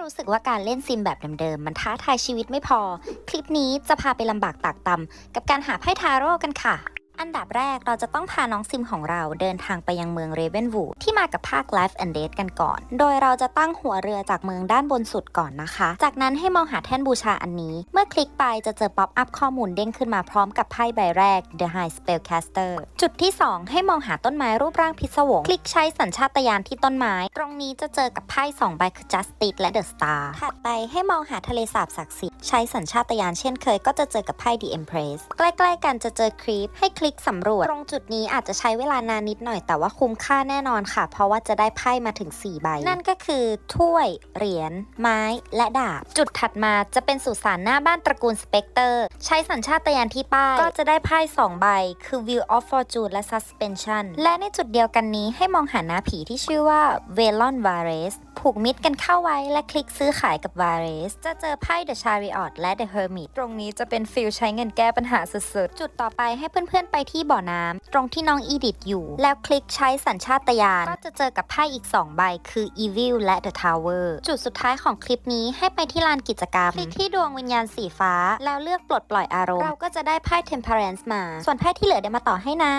รู้สึกว่าการเล่นซิมแบบเดิมๆ มันท้าทายชีวิตไม่พอ คลิปนี้จะพาไปลำบากตากตำกับการหาไพ่ทาโร่กันค่ะ อันดับแรกเราจะต้องพาน้องซิมของเราเดินทางไปยังเมืองเรเวนวูดที่มากับภาค Life and Death กันก่อน โดยเราจะตั้งหัวเรือจากเมืองด้านบนสุดก่อนนะคะ จากนั้นให้มองหาแท่นบูชาอันนี้ เมื่อคลิกไปจะเจอป๊อปอัพข้อมูลเด้งขึ้นมาพร้อมกับไพ่ใบแรก The High Spellcaster จุดที่ 2 ให้มองหาต้นไม้รูปร่างพิศวง คลิกใช้สัญชาตญาณที่ต้นไม้ ตรงนี้จะเจอกับไพ่2ใบคือ Justice และ The Star ถัดไปให้มองหาทะเลสาบศักดิ์สิทธิ์ใช้สัญชาตญาณเช่นเคยก็จะเจอกับไพ่ The Empress ใกล้ๆ กันจะเจอครีปให้คลิกสำรวจ ตรงจุดนี้อาจจะใช้เวลานานนิดหน่อยแต่ว่าคุ้มค่าแน่นอนค่ะ เพราะว่าจะได้ไพ่มาถึง 4 ใบ นั่นก็คือ ถ้วย เหรียญ ไม้ และดาบ จุดถัดมาจะเป็นสุสานหน้าบ้านตระกูลสเปกเตอร์ใช้สัญชาตญาณที่ป้าย ก็จะได้ไพ่2ใบ คือ View of Fortune และ Suspension และในจุดเดียวกันนี้ให้มองหาหน้าผีที่ชื่อว่า Velon Vares ผูกมิตรกันเข้าไว้ และคลิกซื้อขายกับ Vares จะเจอไพ่ The Chariot และ The Hermit ตรงนี้จะเป็นฟิลใช้เงินแก้ปัญหาสุดๆ จุดต่อไปให้เพื่อนๆไปที่บ่อน้ำตรงที่น้องอีดิทอยู่ แล้วคลิกใช้สัญชาตญาณก็จะเจอกับไพ่อีก 2 ใบ คือ Evil และ The Tower จุดสุดท้ายของคลิปนี้ให้ไปที่ลานกิจกรรม คลิกที่ดวงวิญญาณสีฟ้า แล้วเลือกปลดปล่อยอารมณ์ เราก็จะได้ไพ่ Temperance มา ส่วนไพ่ที่เหลือเดี๋ยวมาต่อให้นะ